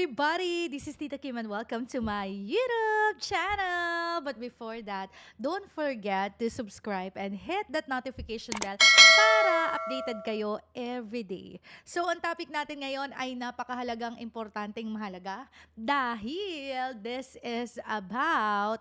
everybody! This is Tita Kim and welcome to my YouTube channel! But before that, don't forget to subscribe and hit that notification bell para updated kayo every day. So, ang topic natin ngayon ay napakahalagang importanteng mahalaga dahil this is about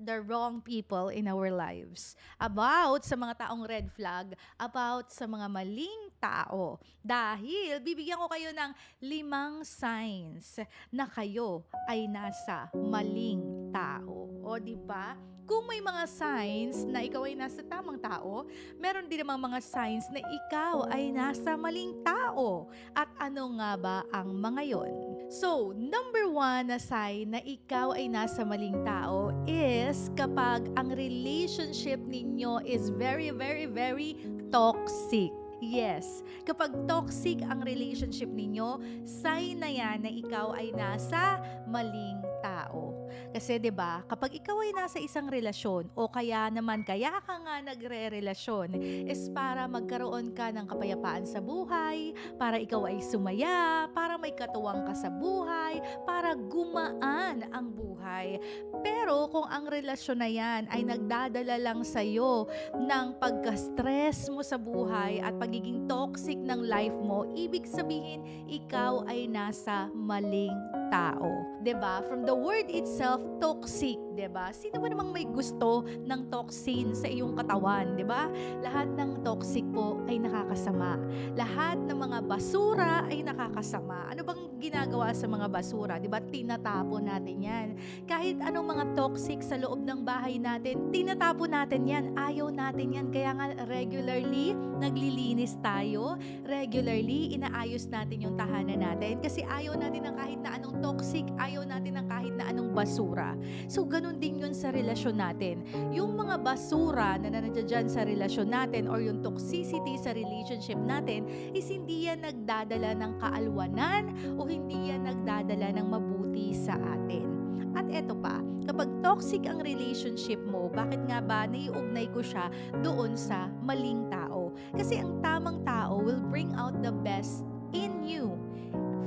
the wrong people in our lives. About sa mga taong red flag, about sa mga maling tao. Dahil bibigyan ko kayo ng limang signs na kayo ay nasa maling tao. O di ba? Kung may mga signs na ikaw ay nasa tamang tao, meron din namang mga signs na ikaw ay nasa maling tao. At ano nga ba ang mga yon? So, number one na sign na ikaw ay nasa maling tao is kapag ang relationship ninyo is very, very, very toxic. Yes, kapag toxic ang relationship ninyo, sign na yan na ikaw ay nasa maling tao. Kasi 'di ba, kapag ikaw ay nasa isang relasyon o kaya naman kaya ka nga nagre-relasyon is para magkaroon ka ng kapayapaan sa buhay, para ikaw ay sumaya, para may katuwang ka sa buhay, para gumaan ang buhay. Pero kung ang relasyon na yan ay nagdadala lang sa iyo ng pagka-stress mo sa buhay at pagiging toxic ng life mo, ibig sabihin ikaw ay nasa maling tao. ba? From the word itself, toxic, ba? Sino ba namang may gusto ng toxin sa iyong katawan, ba? Lahat ng toxic po ay nakakasama. Lahat ng mga basura ay nakakasama. Ano bang ginagawa sa mga basura, ba? Tinatapon natin 'yan. Kahit anong mga toxic sa loob ng bahay natin, tinatapon natin 'yan. Ayaw natin 'yan. Kaya nga regularly naglilinis tayo, regularly inaayos natin yung tahanan natin kasi ayaw natin ng kahit na anong toxic, ayaw natin ng kahit na anong basura. So, ganun din yun sa relasyon natin. Yung mga basura na nandiyan sa relasyon natin or yung toxicity sa relationship natin is hindi yan nagdadala ng kaalwanan o hindi yan nagdadala ng mabuti sa atin. At eto pa, kapag toxic ang relationship mo, bakit nga ba naiugnay ko siya doon sa maling tao? Kasi ang tamang tao will bring out the best in you,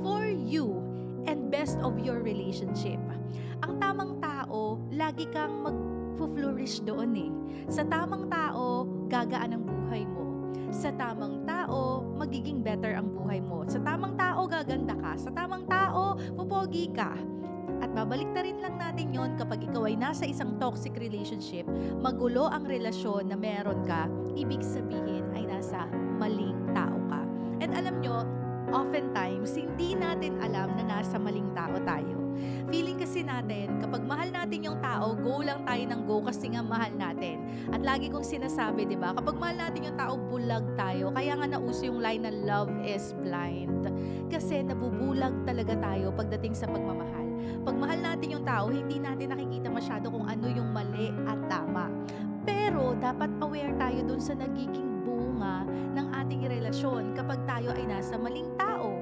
for you, best of your relationship. Ang tamang tao, lagi kang mag-flourish doon eh. Sa tamang tao, gagaan ang buhay mo. Sa tamang tao, magiging better ang buhay mo. Sa tamang tao, gaganda ka. Sa tamang tao, pupogi ka. At babalik na rin lang natin yon kapag ikaw ay nasa isang toxic relationship, magulo ang relasyon na meron ka, ibig sabihin ay nasa maling tao ka. And alam nyo, oftentimes, hindi natin alam na nasa maling tao tayo. Feeling kasi natin, kapag mahal natin yung tao, go lang tayo ng go kasi nga mahal natin. At lagi kong sinasabi, di ba, kapag mahal natin yung tao, bulag tayo. Kaya nga nauso yung line na love is blind. Kasi nabubulag talaga tayo pagdating sa pagmamahal. Pag mahal natin yung tao, hindi natin nakikita masyado kung ano yung mali at tama. Pero dapat aware tayo dun sa nagiging bunga ng ating relasyon kapag tayo ay nasa maling tao.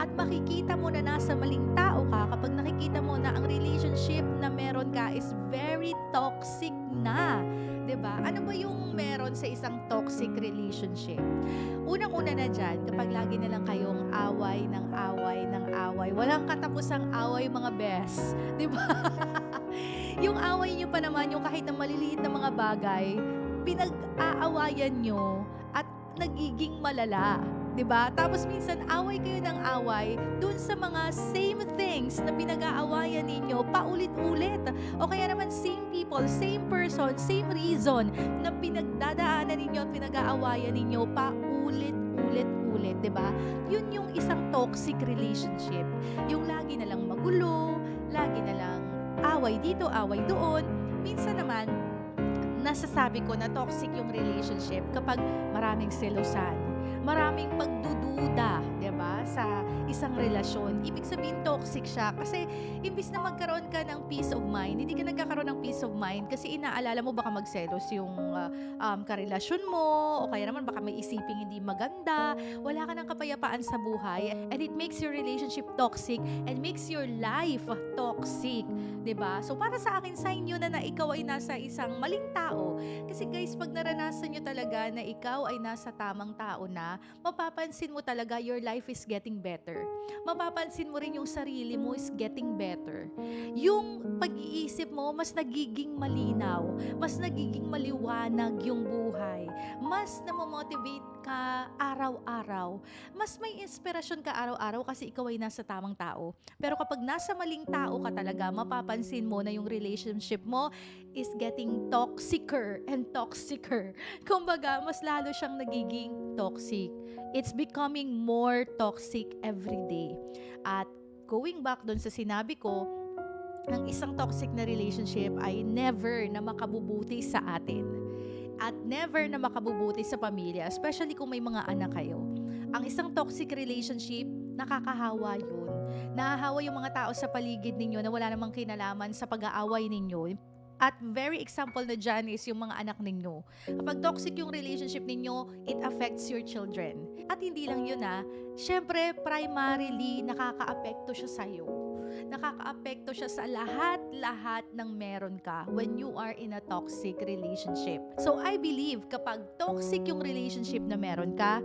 At makikita mo na nasa maling tao ka kapag nakikita mo na ang relationship na meron ka is very toxic na. 'Di ba? Ano ba yung meron sa isang toxic relationship? Unang-una na dyan, kapag lagi na lang kayong away ng away ng away, walang katapusang away mga best. 'Di ba? yung away nyo pa naman, yung kahit na maliliit na mga bagay, pinag-aawayan at nagiging malala. 'di ba? Tapos minsan away kayo ng away dun sa mga same things na pinag-aawayan ninyo paulit-ulit. O kaya naman same people, same person, same reason na pinagdadaanan ninyo at pinag-aawayan ninyo paulit-ulit-ulit, 'di ba? Yun yung isang toxic relationship. Yung lagi na lang magulo, lagi na lang away dito, away doon. Minsan naman nasasabi ko na toxic yung relationship kapag maraming selosan maraming pagdududa, 'di ba, sa isang relasyon. Ibig sabihin toxic siya kasi imbis na magkaroon ka ng peace of mind, hindi ka nagkakaroon ng peace of mind kasi inaalala mo baka magselos yung uh, um, karelasyon mo o kaya naman baka may isiping hindi maganda, wala ka ng kapayapaan sa buhay and it makes your relationship toxic and makes your life toxic, 'di ba? So para sa akin sign yun na, na ikaw ay nasa isang maling tao kasi guys, pag naranasan nyo talaga na ikaw ay nasa tamang tao na, mapapansin mo talaga your life is getting better. Mapapansin mo rin yung sarili mo is getting better. Yung pag-iisip mo, mas nagiging malinaw, mas nagiging maliwanag yung buhay, mas namomotivate ka araw-araw, mas may inspirasyon ka araw-araw kasi ikaw ay nasa tamang tao. Pero kapag nasa maling tao ka talaga, mapapansin mo na yung relationship mo is getting toxicer and toxicer. Kumbaga, mas lalo siyang nagiging toxic. It's becoming more toxic every day. At going back doon sa sinabi ko, ang isang toxic na relationship ay never na makabubuti sa atin. At never na makabubuti sa pamilya, especially kung may mga anak kayo. Ang isang toxic relationship, nakakahawa yun. Nahahawa yung mga tao sa paligid ninyo na wala namang kinalaman sa pag-aaway ninyo. At very example na dyan is yung mga anak ninyo. Kapag toxic yung relationship ninyo, it affects your children. At hindi lang yun ah, syempre primarily nakaka-apekto siya sa'yo. Nakaka-apekto siya sa lahat-lahat ng meron ka when you are in a toxic relationship. So I believe kapag toxic yung relationship na meron ka,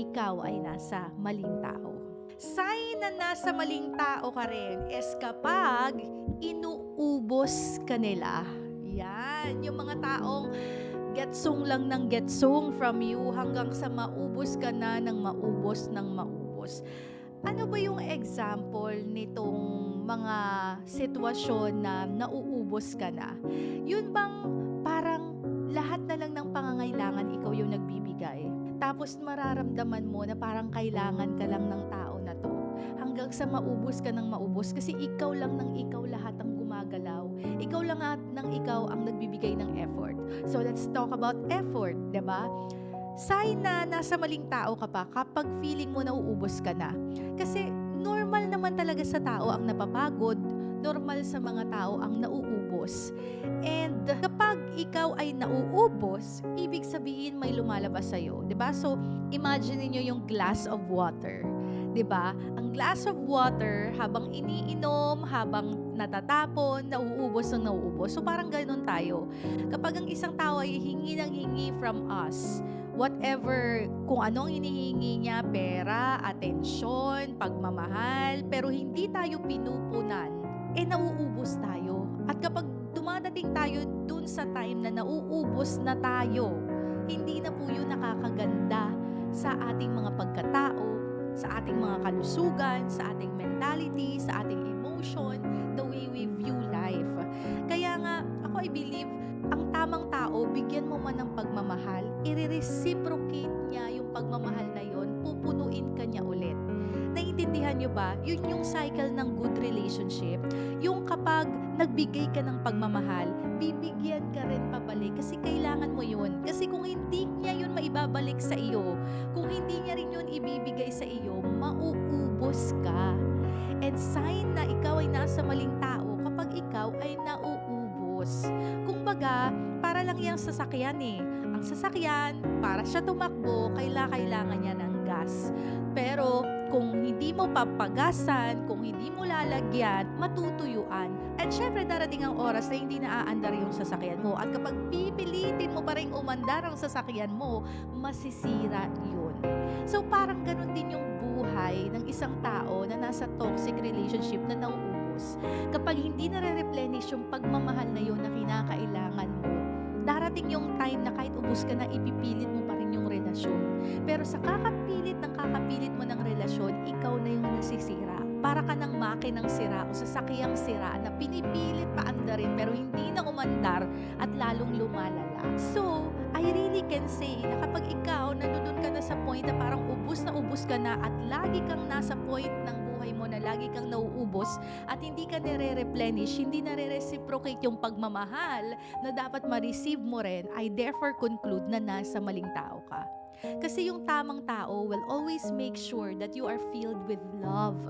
ikaw ay nasa maling tao. Sign na nasa maling tao ka rin is kapag inuubos ka nila. Yan, yung mga taong getsong lang ng getsong from you hanggang sa maubos ka na ng maubos ng maubos. Ano ba yung example nitong mga sitwasyon na nauubos ka na? Yun bang parang lahat na lang ng pangangailangan ikaw yung nagbibigay? Tapos mararamdaman mo na parang kailangan ka lang ng tao na to. Hanggang sa maubos ka ng maubos kasi ikaw lang ng ikaw lahat ang gumagalaw. Ikaw lang at ng ikaw ang nagbibigay ng effort. So let's talk about effort, 'di ba? Sign na nasa maling tao ka pa kapag feeling mo nauubos ka na. Kasi normal naman talaga sa tao ang napapagod, normal sa mga tao ang nauubos. And kapag ikaw ay nauubos, ibig sabihin may lumalabas sa iyo, 'di ba? So imagine niyo yung glass of water. 'di ba? Ang glass of water habang iniinom, habang natatapon, nauubos ng nauubos. So parang ganoon tayo. Kapag ang isang tao ay hingi ng hingi from us, whatever, kung anong inihingi niya, pera, atensyon, pagmamahal, pero hindi tayo pinupunan, eh nauubos tayo. At kapag dumadating tayo dun sa time na nauubos na tayo, hindi na po yun nakakaganda sa ating mga pagkatao, sa ating mga kalusugan, sa ating mentality, sa ating emotion, the i-reciprocate niya yung pagmamahal na yon, pupunuin ka niya ulit. Naiintindihan niyo ba? Yun yung cycle ng good relationship. Yung kapag nagbigay ka ng pagmamahal, bibigyan ka rin pabalik kasi kailangan mo yun. Kasi kung hindi niya yun maibabalik sa iyo, kung hindi niya rin yun ibibigay sa iyo, mauubos ka. And sign na ikaw ay nasa maling tao kapag ikaw ay nauubos. Kumbaga, para lang yung sasakyan eh. Ang sasakyan, para siya tumakbo, kaila kailangan niya ng gas. Pero kung hindi mo papagasan, kung hindi mo lalagyan, matutuyuan. At syempre darating ang oras na hindi naaandar yung sasakyan mo. At kapag pipilitin mo pa rin umandar ang sasakyan mo, masisira yun. So parang ganun din yung buhay ng isang tao na nasa toxic relationship na nauubos. Kapag hindi nare-replenish yung pagmamahal na yun na kinakailangan mo, darating yung time na kahit ubus ka na, ipipilit mo pa rin yung relasyon. Pero sa kakapilit ng kakapilit mo ng relasyon, ikaw na yung nasisira. Para ka ng makinang sira o sasakyang sira na pinipilit pa andarin pero hindi na umandar at lalong lumalala. So, I really can say na kapag ikaw nandun ka na sa point na parang ubus na ubus ka na at lagi kang nasa point ng buhay mo na lagi kang nauubos at hindi ka nare-replenish, hindi nare-reciprocate yung pagmamahal na dapat ma-receive mo rin, I therefore conclude na nasa maling tao ka. Kasi yung tamang tao will always make sure that you are filled with love.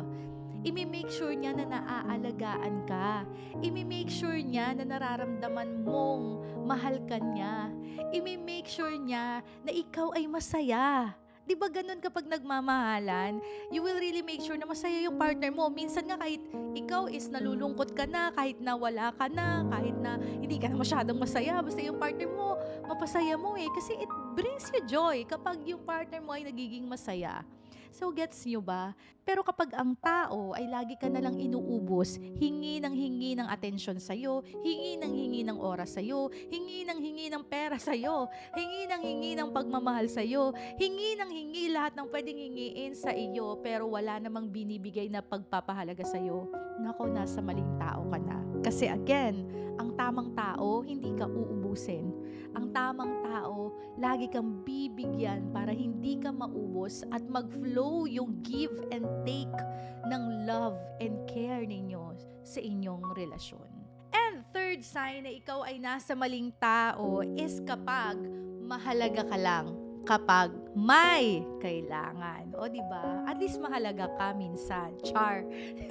Imi-make sure niya na naaalagaan ka. Imi-make sure niya na nararamdaman mong mahal ka niya. Imi-make sure niya na ikaw ay masaya. 'Di ba ganun kapag nagmamahalan, you will really make sure na masaya yung partner mo. Minsan nga kahit ikaw is nalulungkot ka na, kahit na wala ka na, kahit na hindi ka na masyadong masaya, basta yung partner mo, mapasaya mo eh. Kasi it brings you joy kapag yung partner mo ay nagiging masaya. So gets nyo ba? Pero kapag ang tao ay lagi ka nalang inuubos, hingi ng hingi ng atensyon sa'yo, hingi ng hingi ng oras sa'yo, hingi ng hingi ng pera sa'yo, hingi ng hingi ng pagmamahal sa'yo, hingi ng hingi lahat ng pwedeng hingiin sa iyo, pero wala namang binibigay na pagpapahalaga sa'yo, nako, nasa maling tao ka na. Kasi again, ang tamang tao, hindi ka uubusin. Ang tamang tao, lagi kang bibigyan para hindi ka maubos at mag-flow yung give and take ng love and care ninyo sa inyong relasyon. And third sign na ikaw ay nasa maling tao is kapag mahalaga ka lang kapag may kailangan. O, di ba? At least mahalaga ka minsan. Char. Di?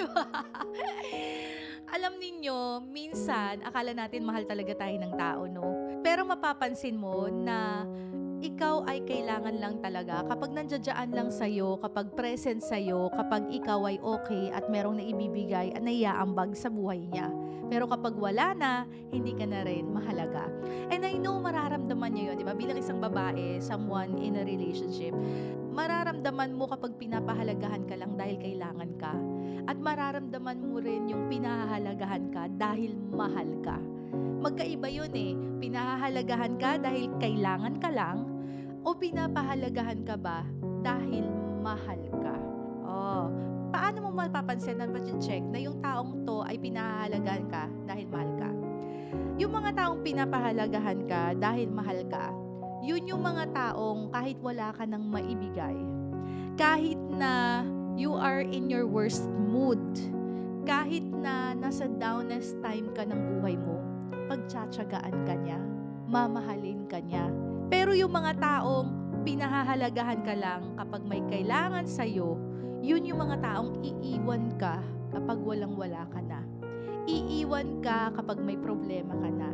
Alam ninyo, minsan, akala natin mahal talaga tayo ng tao, no? Pero mapapansin mo na ikaw ay kailangan lang talaga kapag nandiyadyaan lang sa'yo, kapag present sa'yo, kapag ikaw ay okay at merong naibibigay at naiaambag sa buhay niya. Pero kapag wala na, hindi ka na rin mahalaga. And I know mararamdaman niyo yun, di ba? Bilang isang babae, someone in a relationship, mararamdaman mo kapag pinapahalagahan ka lang dahil kailangan ka. At mararamdaman mo rin yung pinahahalagahan ka dahil mahal ka. Magkaiba yun eh. Pinahahalagahan ka dahil kailangan ka lang o pinapahalagahan ka ba dahil mahal ka? Oh, paano mo mapapansin at check na yung taong to ay pinahahalagahan ka dahil mahal ka? Yung mga taong pinapahalagahan ka dahil mahal ka, yun yung mga taong kahit wala ka nang maibigay, kahit na you are in your worst mood, kahit na nasa downest time ka ng buhay mo, pagtsatsagaan ka niya, mamahalin ka niya. Pero yung mga taong pinahahalagahan ka lang kapag may kailangan sa'yo, yun yung mga taong iiwan ka kapag walang-wala ka na. Iiwan ka kapag may problema ka na.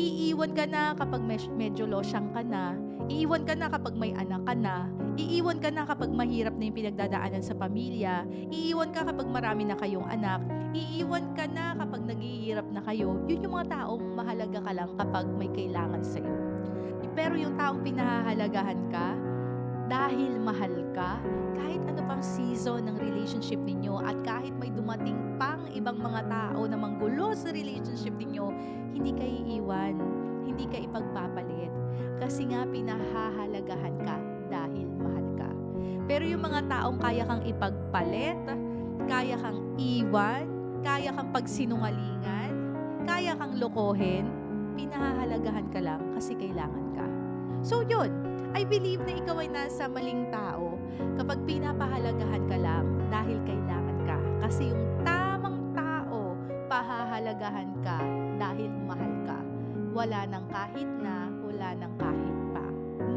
Iiwan ka na kapag med- medyo losyang ka na. Iiwan ka na kapag may anak ka na. Iiwan ka na kapag mahirap na yung pinagdadaanan sa pamilya. Iiwan ka kapag marami na kayong anak. Iiwan ka na kapag naghihirap na kayo. Yun yung mga taong mahalaga ka lang kapag may kailangan sa'yo. Pero yung taong pinahahalagahan ka, dahil mahal ka, kahit ano pang season ng relationship ninyo at kahit may dumating pang ibang mga tao na manggulo sa relationship ninyo, hindi ka iiwan, hindi ka ipagpapalit. Kasi nga pinahahalagahan ka dahil mahal ka. Pero yung mga taong kaya kang ipagpalit, kaya kang iwan, kaya kang pagsinungalingan, kaya kang lokohin, pinahahalagahan ka lang kasi kailangan ka. So yun, I believe na ikaw ay nasa maling tao kapag pinapahalagahan ka lang dahil kailangan ka. Kasi yung tamang tao, pahahalagahan ka dahil mahal ka. Wala nang kahit na, wala nang kahit.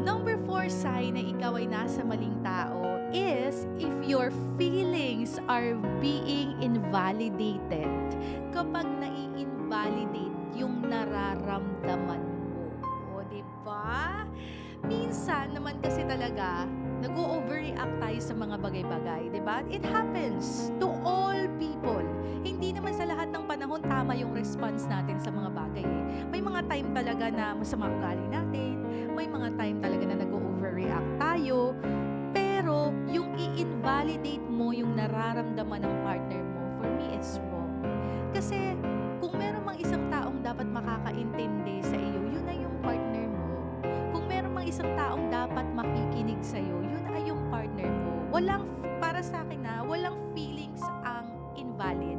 Number four sign na ikaw ay nasa maling tao is if your feelings are being invalidated. Kapag nai-invalidate yung nararamdaman mo. O, di ba? Minsan naman kasi talaga, nag-overreact tayo sa mga bagay-bagay, di ba? It happens to all people. Hindi naman sa lahat ng panahon tama yung response natin sa mga bagay. Eh. May mga time talaga na masama galing natin. May mga time talaga na nag-overreact tayo. Pero yung i-invalidate mo yung nararamdaman ng partner mo, for me, it's wrong. Kasi kung meron mang isang taong dapat makakaintindi sa iyo, yun na yung partner mo. Kung meron mang isang taong dapat makikinig sa iyo, yun ay yung partner mo. Walang, para sa akin na, walang feelings ang invalid.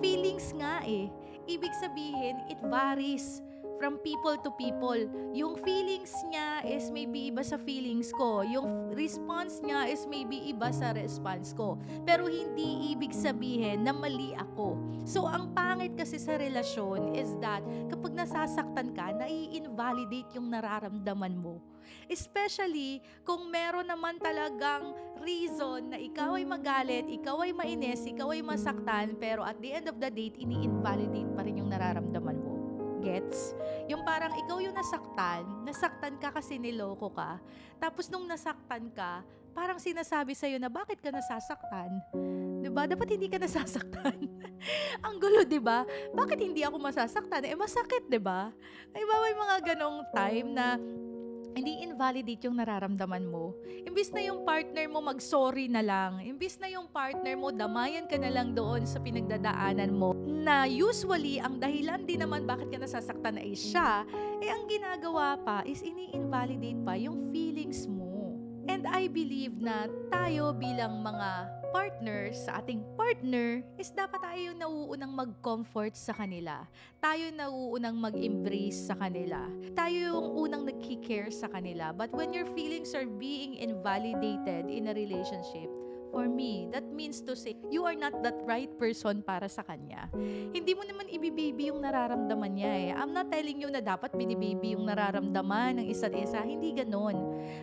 Feelings nga eh. Ibig sabihin, it varies from people to people. Yung feelings niya is maybe iba sa feelings ko. Yung response niya is maybe iba sa response ko. Pero hindi ibig sabihin na mali ako. So, ang pangit kasi sa relasyon is that kapag nasasaktan ka, nai-invalidate yung nararamdaman mo. Especially kung meron naman talagang reason na ikaw ay magalit, ikaw ay mainis, ikaw ay masaktan, pero at the end of the day, ini-invalidate pa rin yung nararamdaman mo. Gets? Yung parang ikaw yung nasaktan, nasaktan ka kasi niloko ka. Tapos nung nasaktan ka, parang sinasabi sa'yo na bakit ka nasasaktan? ba? Dapat hindi ka nasasaktan. Ang gulo, ba? Bakit hindi ako masasaktan? Eh masakit, ba? Ay ba may mga ganong time na hindi invalidate yung nararamdaman mo. Imbis na yung partner mo mag-sorry na lang, imbis na yung partner mo damayan ka na lang doon sa pinagdadaanan mo, na usually ang dahilan din naman bakit ka nasasaktan ay siya, eh ang ginagawa pa is ini-invalidate pa yung feelings mo. And I believe na tayo bilang mga partners sa ating partner is dapat tayo yung nauunang mag-comfort sa kanila. Tayo yung nauunang mag-embrace sa kanila. Tayo yung unang nagki-care sa kanila. But when your feelings are being invalidated in a relationship, for me, that means to say, you are not that right person para sa kanya. Hindi mo naman ibibaby yung nararamdaman niya eh. I'm not telling you na dapat binibaby yung nararamdaman ng isa't isa. Hindi ganon.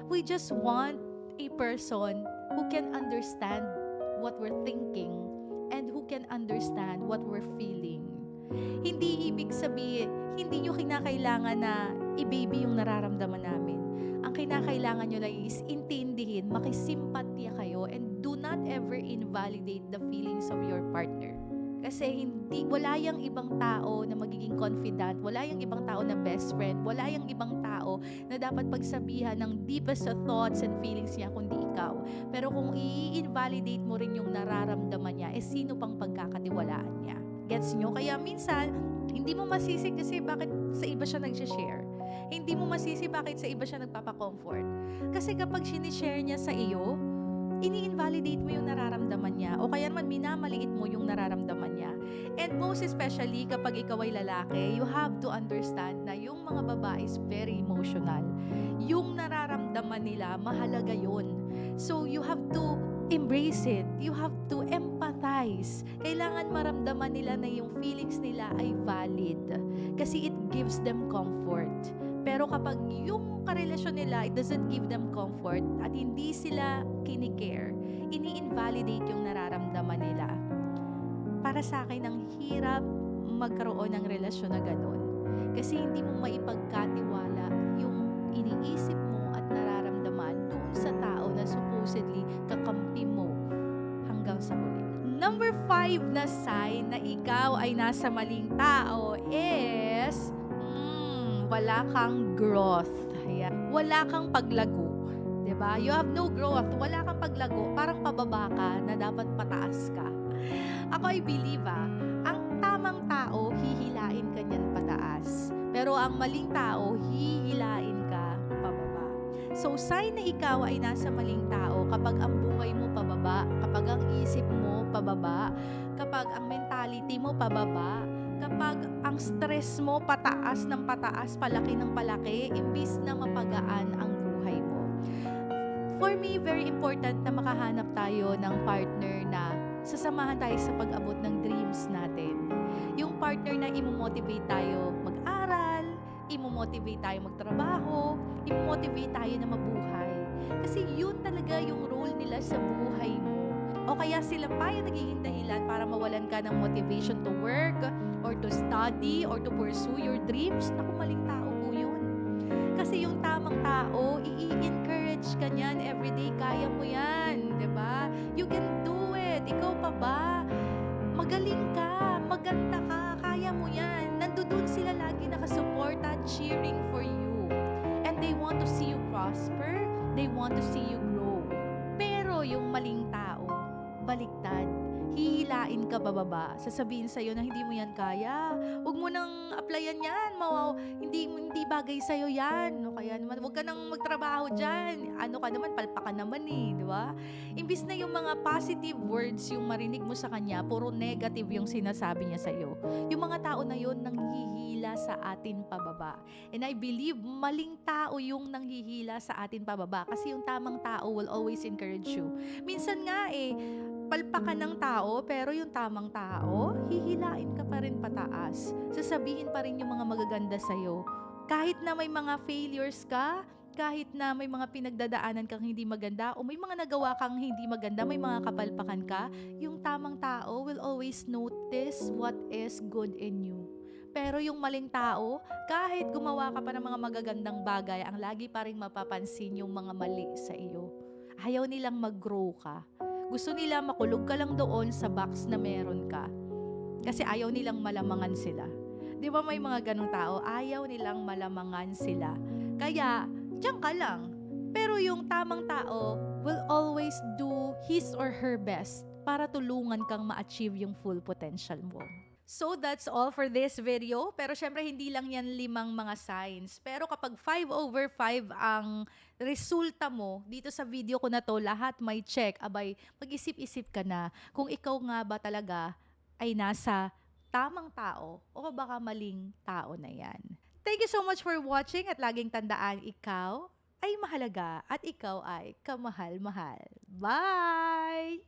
We just want a person who can understand what we're thinking and who can understand what we're feeling. Hindi ibig sabihin, hindi nyo kinakailangan na i-baby yung nararamdaman namin. Ang kinakailangan nyo lang is intindihin, makisimpatya kayo, and do not ever invalidate the feelings of your partner. Kasi hindi, wala yung ibang tao na magiging confidant, wala yung ibang tao na best friend, wala yung ibang tao na dapat pagsabihan ng deepest thoughts and feelings niya kundi ikaw. Pero kung i-invalidate mo rin yung nararamdaman niya, eh sino pang pagkakatiwalaan niya? Gets nyo? Kaya minsan, hindi mo masisi kasi bakit sa iba siya nag-share. Hindi mo masisi bakit sa iba siya nagpapacomfort. Kasi kapag sinishare niya sa iyo, ini-invalidate mo yung nararamdaman niya o kaya naman minamaliit mo yung nararamdaman niya. And most especially kapag ikaw ay lalaki, you have to understand na yung mga babae is very emotional. Yung nararamdaman nila, mahalaga yon. So you have to embrace it. You have to empathize. Kailangan maramdaman nila na yung feelings nila ay valid. Kasi it gives them comfort. Pero kapag yung karelasyon nila, it doesn't give them comfort at hindi sila kinikare, ini-invalidate yung nararamdaman nila. Para sa akin, ang hirap magkaroon ng relasyon na ganun. Kasi hindi mo maipagkatiwala yung iniisip mo at nararamdaman doon sa tao na supposedly kakampi mo hanggang sa huli. Number five na sign na ikaw ay nasa maling tao is wala kang growth. Ayan. Wala kang paglago. 'Di ba? You have no growth. Wala kang paglago. Parang pababa ka na dapat pataas ka. Ako ay believe ah, ang tamang tao, hihilain ka niyan pataas. Pero ang maling tao, hihilain ka pababa. So, sign na ikaw ay nasa maling tao kapag ang buhay mo pababa, kapag ang isip mo pababa, kapag ang mentality mo pababa, kapag ang stress mo pataas ng pataas, palaki ng palaki, imbis na mapagaan ang buhay mo. For me, very important na makahanap tayo ng partner na sasamahan tayo sa pag-abot ng dreams natin. Yung partner na imo-motivate tayo mag-aral, imo-motivate tayo magtrabaho, imo-motivate tayo na mabuhay. Kasi yun talaga yung role nila sa buhay mo. O kaya sila pa yung nagiging dahilan para mawalan ka ng motivation to work, or to study, or to pursue your dreams. Naku, maling tao po yun. Kasi yung tamang tao, i-encourage ka niyan everyday. Kaya mo yan, di ba? You can do it. Ikaw pa ba? Magaling ka, maganda ka, kaya mo yan. Nandoon sila lagi nakasuporta, cheering for you. And they want to see you prosper. They want to see you ka bababa. Sasabihin sa'yo na hindi mo yan kaya. Huwag mo nang applyan yan. Mawaw, hindi, hindi bagay sa'yo yan. O kaya naman, huwag ka nang magtrabaho dyan. Ano ka naman, palpa ka naman eh. Di ba? Imbis na yung mga positive words yung marinig mo sa kanya, puro negative yung sinasabi niya sa'yo. Yung mga tao na yun nanghihila sa atin pababa. And I believe maling tao yung nanghihila sa atin pababa kasi yung tamang tao will always encourage you. Minsan nga eh, palpakan ng tao pero yung tamang tao, hihilain ka pa rin pataas. Sasabihin pa rin yung mga magaganda sa'yo. Kahit na may mga failures ka, kahit na may mga pinagdadaanan kang hindi maganda o may mga nagawa kang hindi maganda, may mga kapalpakan ka, yung tamang tao will always notice what is good in you. Pero yung maling tao, kahit gumawa ka pa ng mga magagandang bagay, ang lagi pa rin mapapansin yung mga mali sa iyo. Ayaw nilang mag-grow ka. Gusto nila makulog ka lang doon sa box na meron ka. Kasi ayaw nilang malamangan sila. Di ba may mga ganong tao? Ayaw nilang malamangan sila. Kaya, diyan ka lang. Pero yung tamang tao will always do his or her best para tulungan kang ma-achieve yung full potential mo. So that's all for this video. Pero syempre hindi lang yan limang mga signs. Pero kapag 5 over 5 ang resulta mo dito sa video ko na to, lahat may check. Abay, mag-isip-isip ka na kung ikaw nga ba talaga ay nasa tamang tao o baka maling tao na yan. Thank you so much for watching at laging tandaan ikaw ay mahalaga at ikaw ay kamahal-mahal. Bye!